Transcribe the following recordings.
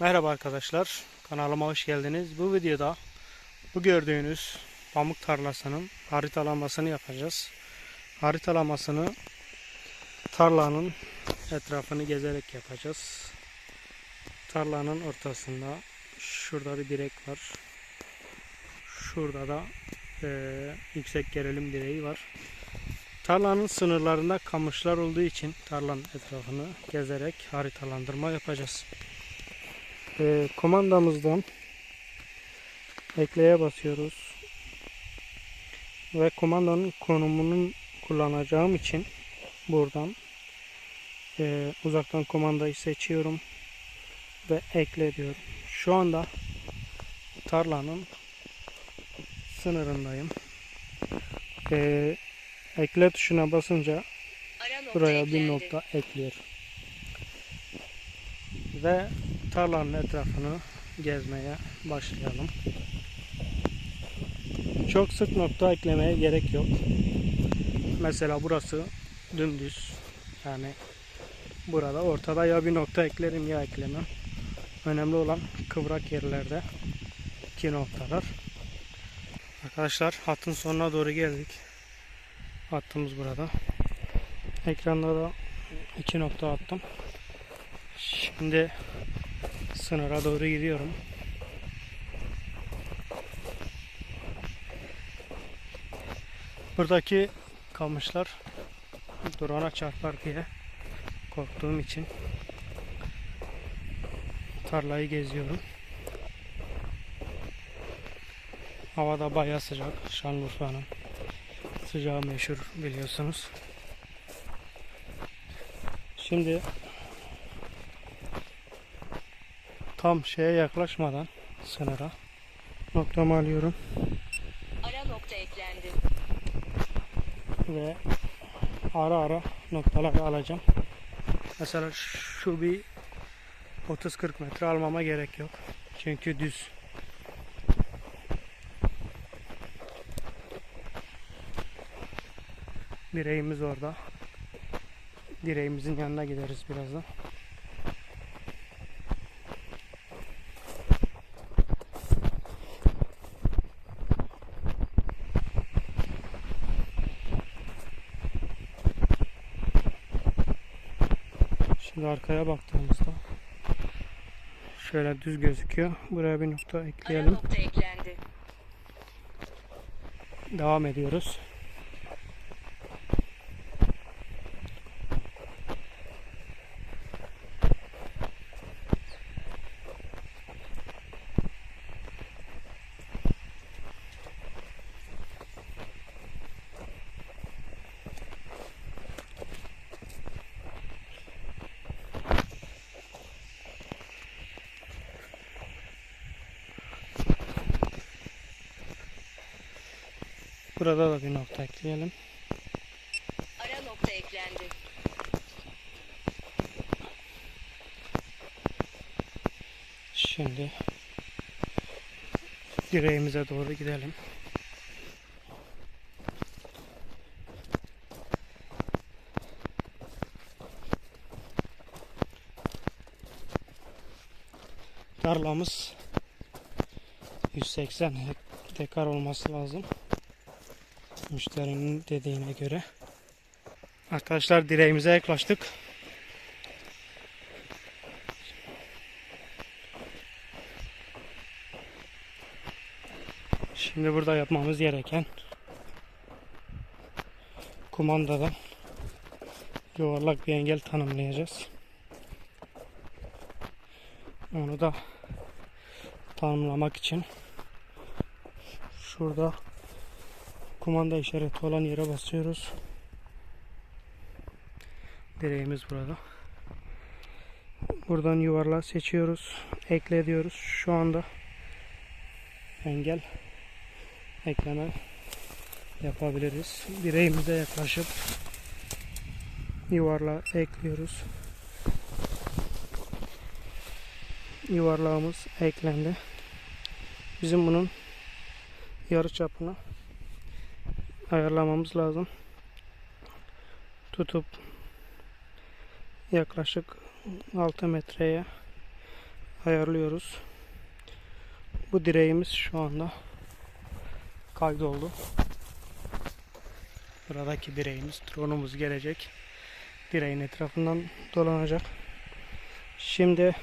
Merhaba arkadaşlar, kanalıma hoş geldiniz. Bu videoda bu gördüğünüz pamuk tarlasının haritalamasını yapacağız. Haritalamasını tarlanın etrafını gezerek yapacağız. Tarlanın ortasında şurada bir direk var. Şurada da eee, yüksek gerilim direği var. Tarlanın sınırlarında kamışlar olduğu için tarlanın etrafını gezerek haritalandırma yapacağız. Ee, komandamızdan ekleye basıyoruz. Ve komandanın konumunu kullanacağım için buradan e, uzaktan kumandayı seçiyorum ve ekle diyorum. Şu anda tarlanın sınırındayım. Ee, ekle tuşuna basınca buraya bir nokta ekliyor. Ve tarlanın etrafını gezmeye başlayalım. Çok sık nokta eklemeye gerek yok. Mesela burası dümdüz. Yani burada ortada ya bir nokta eklerim ya eklemem. Önemli olan kıvrak yerlerde iki noktalar. Arkadaşlar hattın sonuna doğru geldik. Hattımız burada. Ekranda da iki nokta attım. Şimdi sınıra doğru gidiyorum. Buradaki kamışlar durana çarpar diye korktuğum için tarlayı geziyorum. Havada bayağı sıcak. Şanlıurfa'nın sıcağı meşhur biliyorsunuz. Şimdi tam şeye yaklaşmadan sınıra noktamı alıyorum Ara nokta eklendi. ve ara ara noktaları alacağım. Mesela şu bir 30-40 metre almama gerek yok. Çünkü düz. Direğimiz orada. Direğimizin yanına gideriz birazdan. Şimdi arkaya baktığımızda şöyle düz gözüküyor. Buraya bir nokta Ara ekleyelim. nokta eklendi. Devam ediyoruz. Burada da bir nokta ekleyelim. Ara nokta eklendi. Şimdi direğimize doğru gidelim. Tarlamız 180 hek- dekar olması lazım. Müşterinin dediğine göre. Arkadaşlar direğimize yaklaştık. Şimdi burada yapmamız gereken kumandadan yuvarlak bir engel tanımlayacağız. Onu da tanımlamak için şurada kumanda işareti olan yere basıyoruz. Direğimiz burada. Buradan yuvarlağı seçiyoruz. Ekle diyoruz. Şu anda engel ekleme yapabiliriz. Direğimize yaklaşıp yuvarlağı ekliyoruz. Yuvarlağımız eklendi. Bizim bunun yarı çapını ayarlamamız lazım. Tutup yaklaşık 6 metreye ayarlıyoruz. Bu direğimiz şu anda kaydoldu. Buradaki direğimiz, drone'umuz gelecek. Direğin etrafından dolanacak. Şimdi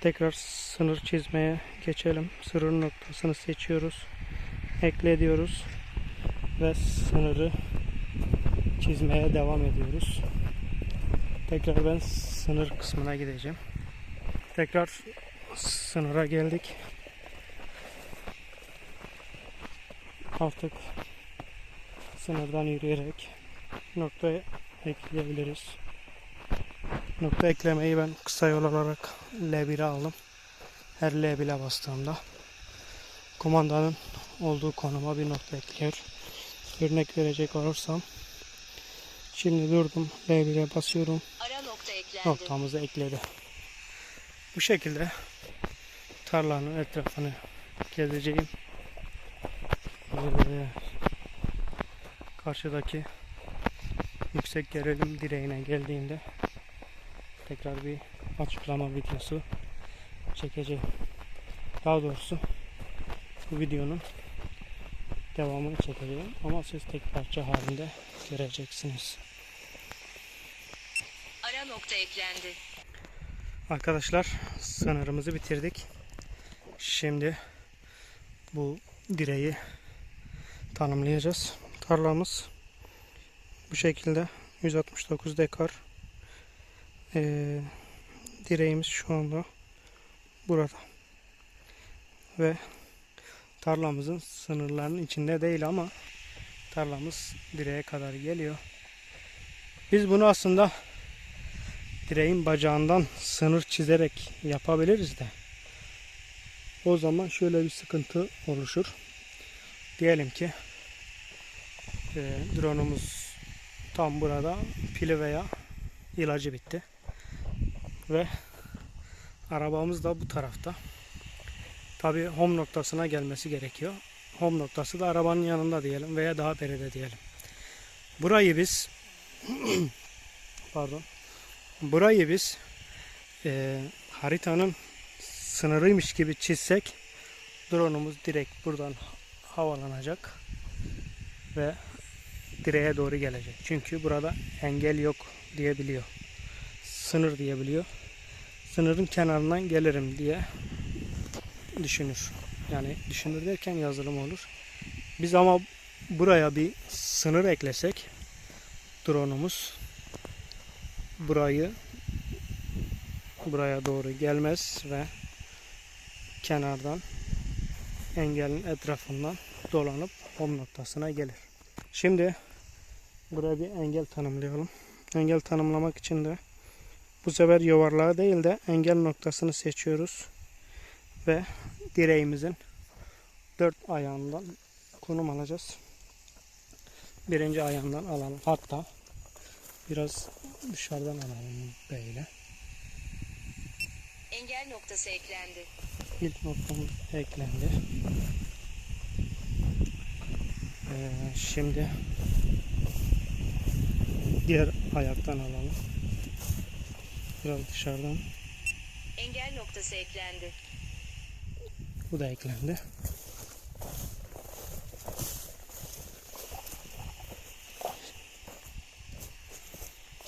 tekrar sınır çizmeye geçelim. Sınır noktasını seçiyoruz. Ekle diyoruz. Ve sınırı çizmeye devam ediyoruz. Tekrar ben sınır kısmına gideceğim. Tekrar sınıra geldik. Artık sınırdan yürüyerek noktaya ekleyebiliriz. Nokta eklemeyi ben kısa yol olarak L1'e aldım. Her L1'e bastığımda kumandanın olduğu konuma bir nokta ekliyor. Örnek verecek olursam şimdi durdum L1'e basıyorum Ara nokta eklendi. noktamızı ekledi. Bu şekilde tarlanın etrafını gezeceğim. Ee, karşıdaki yüksek gerilim direğine geldiğimde tekrar bir açıklama videosu çekeceğim. Daha doğrusu bu videonun devamını çekeceğim ama siz tek parça halinde göreceksiniz. Ara nokta eklendi. Arkadaşlar sınırımızı bitirdik. Şimdi bu direği tanımlayacağız. Tarlamız bu şekilde 169 dekar. Ee, direğimiz şu anda burada. Ve tarlamızın sınırlarının içinde değil ama tarlamız direğe kadar geliyor. Biz bunu aslında direğin bacağından sınır çizerek yapabiliriz de o zaman şöyle bir sıkıntı oluşur. Diyelim ki e, drone'umuz tam burada pili veya ilacı bitti ve arabamız da bu tarafta. Tabi home noktasına gelmesi gerekiyor. Home noktası da arabanın yanında diyelim veya daha beride diyelim. Burayı biz pardon Burayı biz e, haritanın sınırıymış gibi çizsek drone'umuz direkt buradan havalanacak ve direğe doğru gelecek. Çünkü burada engel yok diyebiliyor. Sınır diyebiliyor. Sınırın kenarından gelirim diye düşünür. Yani düşünür derken yazılım olur. Biz ama buraya bir sınır eklesek drone'umuz burayı buraya doğru gelmez ve kenardan engelin etrafından dolanıp home noktasına gelir. Şimdi buraya bir engel tanımlayalım. Engel tanımlamak için de bu sefer yuvarlağı değil de engel noktasını seçiyoruz ve direğimizin dört ayağından konum alacağız. Birinci ayağından alalım. Hatta biraz dışarıdan alalım böyle. Engel noktası eklendi. İlk noktamız eklendi. Ee, şimdi diğer ayaktan alalım. Biraz dışarıdan. Engel noktası eklendi. Bu da eklendi.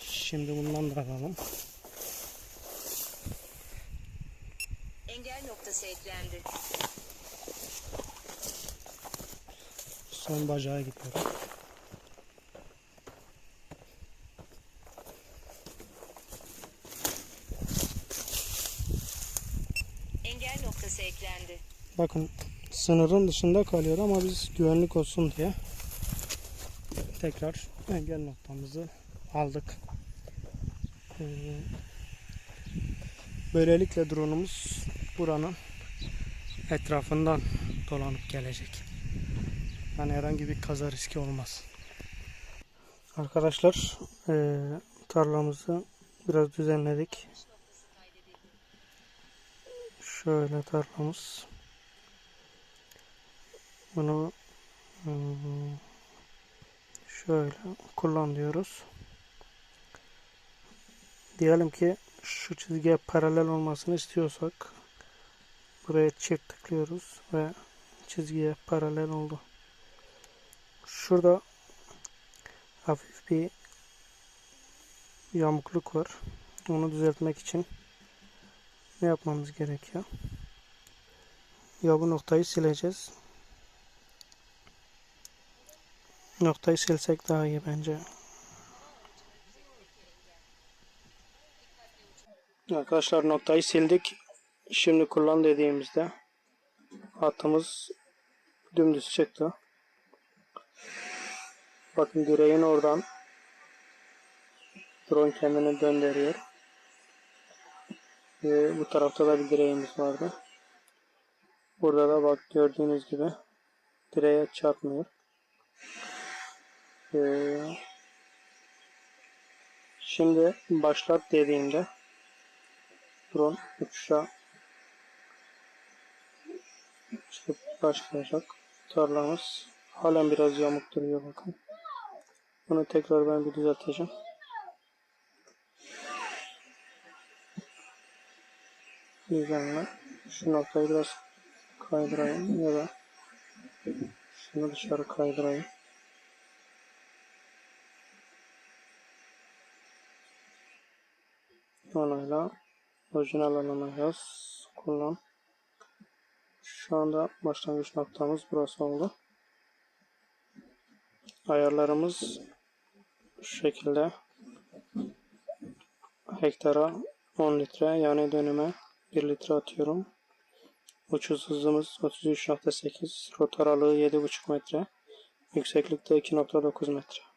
Şimdi bundan da alalım. Engel noktası eklendi. Son bacağa gidiyorum. Engel noktası eklendi. Bakın sınırın dışında kalıyor ama biz güvenlik olsun diye tekrar engel noktamızı aldık. Ee, böylelikle drone'umuz buranın etrafından dolanıp gelecek. Yani herhangi bir kaza riski olmaz. Arkadaşlar ee, tarlamızı biraz düzenledik. Şöyle tarlamız. Bunu hmm, şöyle kullan diyoruz. Diyelim ki şu çizgiye paralel olmasını istiyorsak buraya çift tıklıyoruz ve çizgiye paralel oldu. Şurada hafif bir yamukluk var. Onu düzeltmek için ne yapmamız gerekiyor? Ya bu noktayı sileceğiz. Noktayı silsek daha iyi bence. Arkadaşlar noktayı sildik. Şimdi kullan dediğimizde hattımız dümdüz çıktı. Bakın direğin oradan drone kendini döndürüyor. Ee, bu tarafta da bir direğimiz vardı. Burada da bak gördüğünüz gibi direğe çarpmıyor. Ee, şimdi başlat dediğimde drone uçuşa çıkıp başlayacak. Tarlamız halen biraz yamuk duruyor bakın. Bunu tekrar ben bir düzelteceğim. Düzenle. Şu noktayı biraz kaydırayım ya da şunu dışarı kaydırayım. Onayla orijinal alana yaz. Kullan. Şu anda başlangıç noktamız burası oldu. Ayarlarımız şu şekilde hektara 10 litre yani dönüme 1 litre atıyorum. Uçuş hızımız 33.8, rot aralığı 7.5 metre, yükseklikte 2.9 metre.